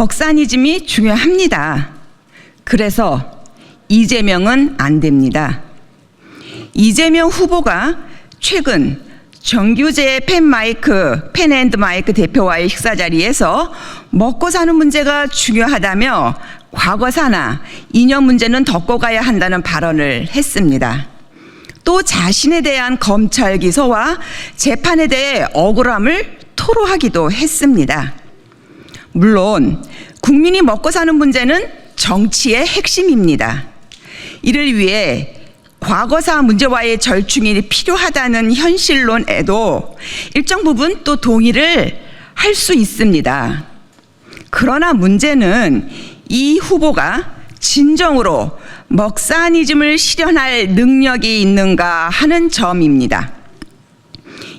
먹사니즘이 중요합니다. 그래서 이재명은 안 됩니다. 이재명 후보가 최근 정규제 펜마이크, 펜앤드마이크 대표와의 식사 자리에서 먹고 사는 문제가 중요하다며 과거사나 이념 문제는 덮고 가야 한다는 발언을 했습니다. 또 자신에 대한 검찰 기소와 재판에 대해 억울함을 토로하기도 했습니다. 물론 국민이 먹고 사는 문제는 정치의 핵심입니다. 이를 위해 과거사 문제와의 절충이 필요하다는 현실론에도 일정 부분 또 동의를 할 수 있습니다. 그러나 문제는 이 후보가 진정으로 먹사니즘을 실현할 능력이 있는가 하는 점입니다.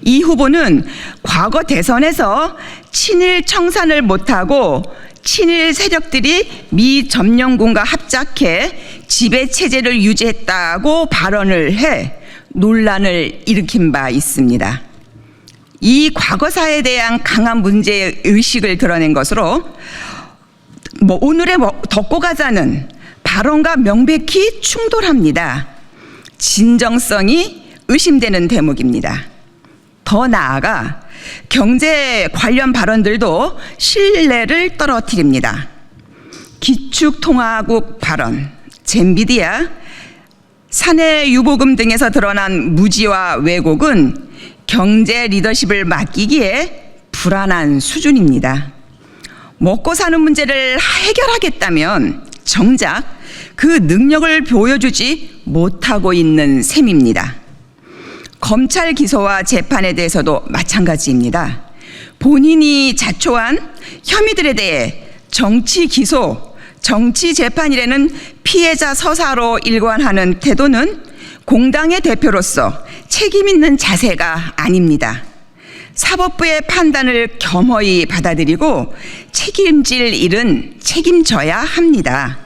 이 후보는 과거 대선에서 친일 청산을 못하고 친일 세력들이 미 점령군과 합작해 지배 체제를 유지했다고 발언을 해 논란을 일으킨 바 있습니다. 이 과거사에 대한 강한 문제 의식을 드러낸 것으로 뭐 오늘의 뭐 덮고 가자는 발언과 명백히 충돌합니다. 진정성이 의심되는 대목입니다. 더 나아가 경제 관련 발언들도 신뢰를 떨어뜨립니다. 기축통화국 발언, 젠비디아, 사내 유보금 등에서 드러난 무지와 왜곡은 경제 리더십을 맡기기에 불안한 수준입니다. 먹고 사는 문제를 해결하겠다면 정작 그 능력을 보여주지 못하고 있는 셈입니다. 검찰 기소와 재판에 대해서도 마찬가지입니다. 본인이 자초한 혐의들에 대해 정치 기소, 정치 재판이라는 피해자 서사로 일관하는 태도는 공당의 대표로서 책임 있는 자세가 아닙니다. 사법부의 판단을 겸허히 받아들이고 책임질 일은 책임져야 합니다.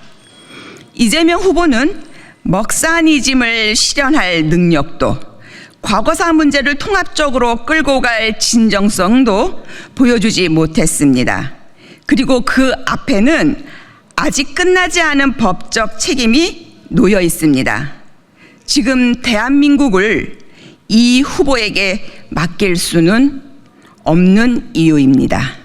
이재명 후보는 먹사니즘을 실현할 능력도 과거사 문제를 통합적으로 끌고 갈 진정성도 보여주지 못했습니다. 그리고 그 앞에는 아직 끝나지 않은 법적 책임이 놓여 있습니다. 지금 대한민국을 이 후보에게 맡길 수는 없는 이유입니다.